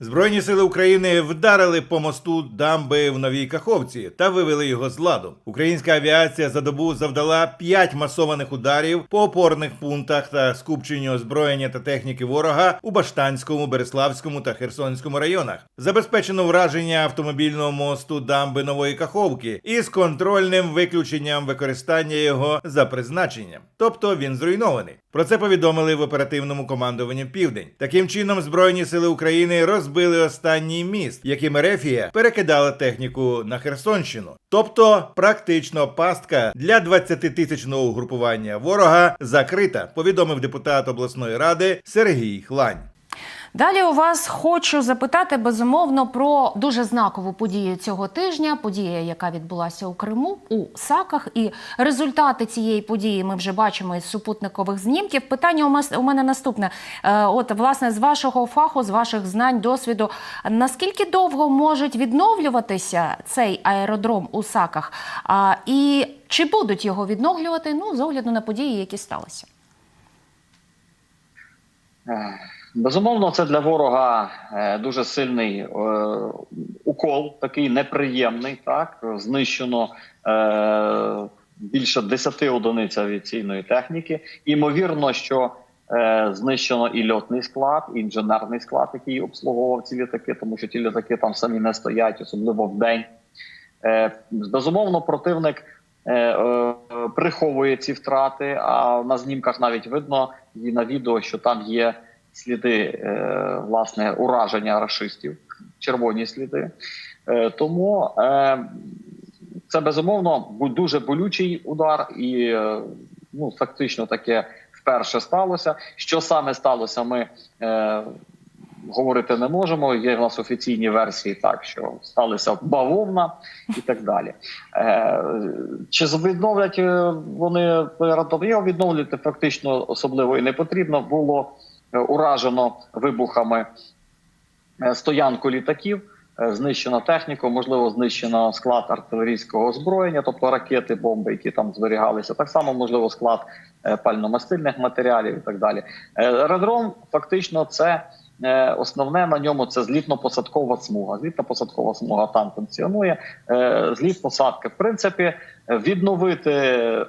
Збройні сили України вдарили по мосту дамби в Новій Каховці та вивели його з ладу. Українська авіація за добу завдала п'ять масованих ударів по опорних пунктах та скупченню озброєння та техніки ворога у Баштанському, Береславському та Херсонському районах. Забезпечено враження автомобільного мосту дамби Нової Каховки із контрольним виключенням використання його за призначенням. Тобто він зруйнований. Про це повідомили в оперативному командуванні Південь. Таким чином, Збройні сили України розбили останній міст, яким Ерефія перекидала техніку на Херсонщину. Тобто, практично пастка для 20-тисячного угрупування ворога закрита, повідомив депутат обласної ради Сергій Хлань. Далі у вас хочу запитати безумовно про дуже знакову подію цього тижня. Подія, яка відбулася у Криму у Саках, і результати цієї події ми вже бачимо із супутникових знімків. Питання у мене наступне: Е, от власне з вашого фаху, з ваших знань, досвіду, наскільки довго можуть відновлюватися цей аеродром у Саках? І чи будуть його відновлювати? Ну з огляду на події, які сталися? Безумовно, це для ворога е, дуже сильний е, укол, такий неприємний. Так знищено е, більше 10 одиниць авіаційної техніки. Імовірно, що знищено і льотний склад, і інженерний склад, який обслуговував ці літаки, тому що ті літаки там самі не стоять, особливо в день. Безумовно, противник приховує ці втрати. А на знімках навіть видно і на відео, що там є сліди е, власне ураження рашистів, червоні сліди. Е, тому е, це безумовно дуже болючий удар, і ну фактично таке вперше сталося. Що саме сталося, ми говорити не можемо. Є в нас офіційні версії, так що сталася бавовна і так далі. Чи відновлять вони? Його відновлювати фактично особливо і не потрібно. Було уражено вибухами е, стоянку літаків. е, Знищено техніку, можливо, знищено склад артилерійського озброєння, тобто ракети, бомби, які там зберігалися. Так само можливо склад е, пальномастильних матеріалів і так далі. Е, Аеродром фактично це е, основне на ньому це злітно-посадкова смуга. Злітно-посадкова смуга там функціонує. Е, Зліт посадки. В принципі, е, відновити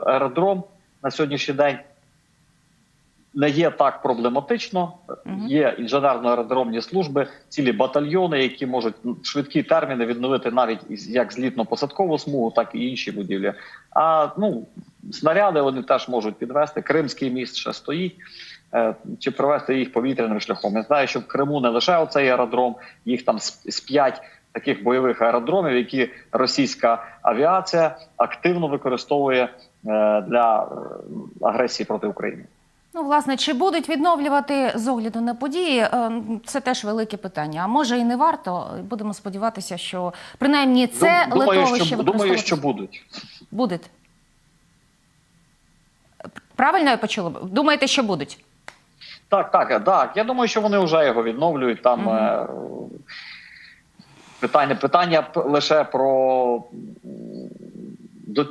аеродром на сьогоднішній день не є так проблематично. Є інженерно-аеродромні служби, цілі батальйони, які можуть в швидкі терміни відновити навіть як злітно-посадкову смугу, так і інші будівлі. А ну снаряди вони теж можуть підвести. Кримський міст ще стоїть. Е, Чи провести їх повітряним шляхом? Я знаю, що в Криму не лише оцей аеродром, їх там з з п'ять таких бойових аеродромів, які російська авіація активно використовує е, для е, агресії проти України. Ну, власне, чи будуть відновлювати з огляду на події? е, Це теж велике питання. А може і не варто. Будемо сподіватися, що принаймні це Дум- думаю, литовище що, думаю, що будуть. буде. Правильно я почула? Думаєте, що будуть? Так, так, так. Я думаю, що вони вже його відновлюють. Там е, питання, питання лише про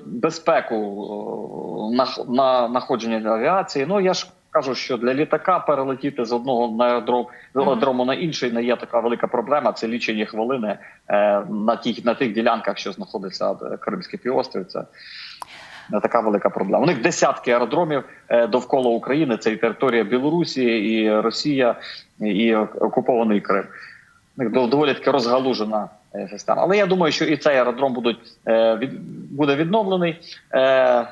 безпеку на, на находження авіації. Ну я ж кажу, що для літака перелетіти з одного на аеродром з аеродрому на інший не є така велика проблема. Це лічені хвилини е, на тих на тих ділянках, що знаходиться Кримський півострів. Це не така велика проблема. У них десятки аеродромів е, довкола України. Це і територія Білорусі, і Росія, і окупований Крим. У них доволі таки розгалужена е, система. Але я думаю, що і цей аеродром будуть е, буде відновлений. Е,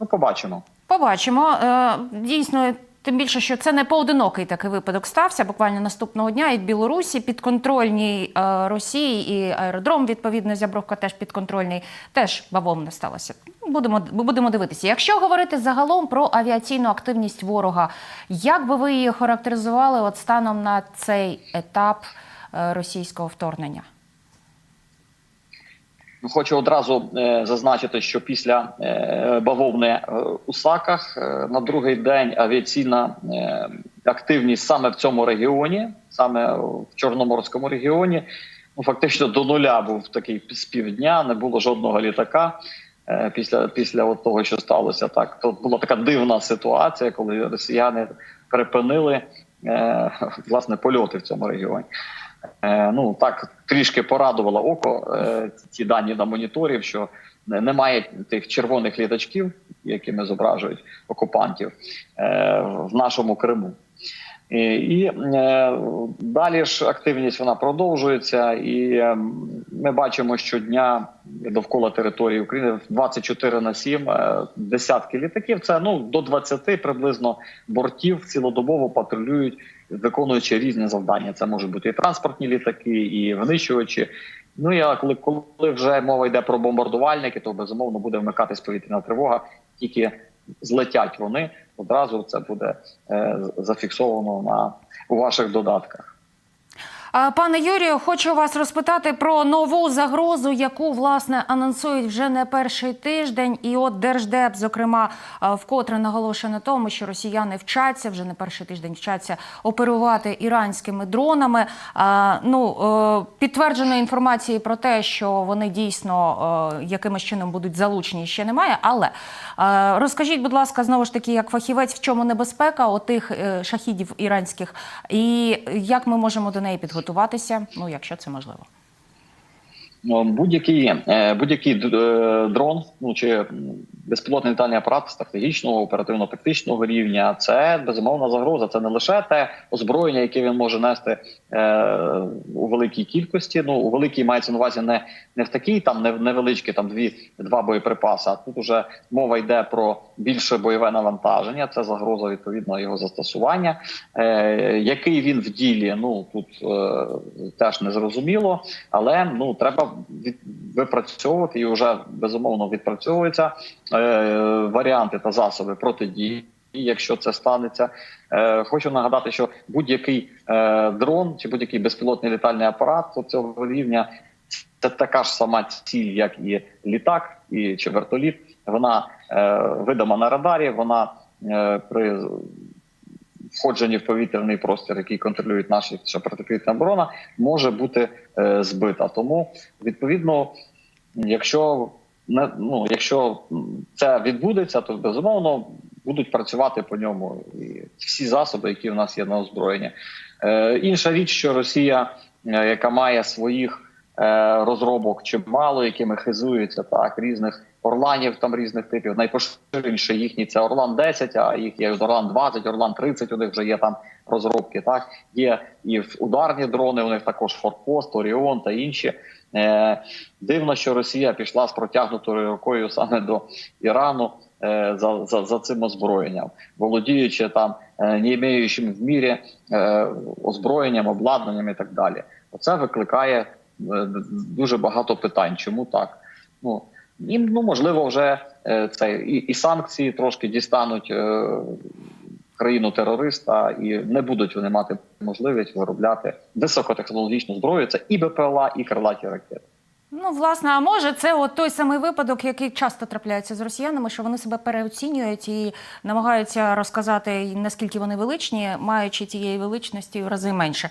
Ну, побачимо. Побачимо. Е, Дійсно, тим більше, що це не поодинокий такий випадок стався. Буквально наступного дня і в Білорусі підконтрольній е, Росії, і аеродром, відповідно, Зябровка теж підконтрольний, теж бавовна сталося. Будемо, будемо дивитися. Якщо говорити загалом про авіаційну активність ворога, як би ви її характеризували от станом на цей етап е, російського вторгнення? Хочу одразу е, зазначити, що після е, бавовни е, у Саках на другий день авіаційна активність саме в цьому регіоні, саме в Чорноморському регіоні, ну фактично до нуля був такий з півдня, не було жодного літака. Після після от того, що сталося, так то була така дивна ситуація, коли росіяни припинили власне польоти в цьому регіоні. Е, ну так трішки порадувало око ті ці дані на моніторів, що немає тих червоних літачків, якими зображують окупантів е, в нашому Криму. І, е, далі ж активність вона продовжується, і е, ми бачимо щодня довкола території України 24 на 7 е, десятки літаків. Це ну до 20 приблизно бортів цілодобово патрулюють, виконуючи різні завдання. Це можуть бути і транспортні літаки, і винищувачі. Ну і коли, коли вже мова йде про бомбардувальники, то безумовно буде вмикатись повітряна тривога. Тільки злетять вони, одразу це буде е, зафіксовано на у ваших додатках. Пане Юрію, хочу вас розпитати про нову загрозу, яку власне анонсують вже не перший тиждень. І от держдеп, зокрема, вкотре наголошує на тому, що росіяни вчаться вже не перший тиждень вчаться оперувати іранськими дронами. Ну е, підтвердженої інформації про те, що вони дійсно е, якимось чином будуть залучені, ще немає. Але е, розкажіть, будь ласка, знову ж таки, як фахівець, в чому небезпека отих шахідів іранських, і як ми можемо до неї підготуватися, ну якщо це можливо. Ну, Будь-який е, будь-який е, дрон, ну чи безпілотний літальний апарат стратегічного оперативно-тактичного рівня, це безумовна загроза. Це не лише те озброєння, яке він може нести е, у великій кількості. Ну у великій мається на увазі не, не в такій там не- невеличкі там дві два боєприпаси. А тут уже мова йде про більше бойове навантаження. Це загроза відповідно його застосування. Е, який він в ділі? Ну тут е, теж не зрозуміло, але ну треба від, випрацьовувати і вже безумовно відпрацьовуються е, варіанти та засоби протидії. І якщо це станеться, е, хочу нагадати, що будь-який е, дрон чи будь-який безпілотний літальний апарат цього рівня це така ж сама ціль, як і літак, і чи вертоліт. Вона е, видима на радарі. Вона е, при входженні в повітряний простір, який контролюють наші що протиповітряна оборона, може бути е, збита. Тому відповідно, якщо ну, якщо це відбудеться, то безумовно будуть працювати по ньому і всі засоби, які в нас є на озброєнні. Е, інша річ, що Росія, е, яка має своїх е, розробок чимало, якими хизуються так різних орланів там різних типів. Найпоширеніше їхні це Орлан 10, а їх є Орлан 20, Орлан 30, У них вже є там розробки. Так є і ударні дрони. У них також Форпост, Оріон та інші. Е, дивно, що Росія пішла з протягнутою рукою саме до Ірану. е, За, за, за цим озброєнням, володіючи там е, не імеючим в мірі е, озброєнням, обладнанням і так далі. Оце викликає дуже багато питань. Чому так? Ну їм ну можливо вже е, це і, і санкції трошки дістануть е, країну терориста, і не будуть вони мати можливість виробляти високотехнологічну зброю. Це і БПЛА, і крилаті ракети. Ну, власне, а може, це от той самий випадок, який часто трапляється з росіянами, що вони себе переоцінюють і намагаються розказати, наскільки вони величні, маючи цієї величності в рази менше.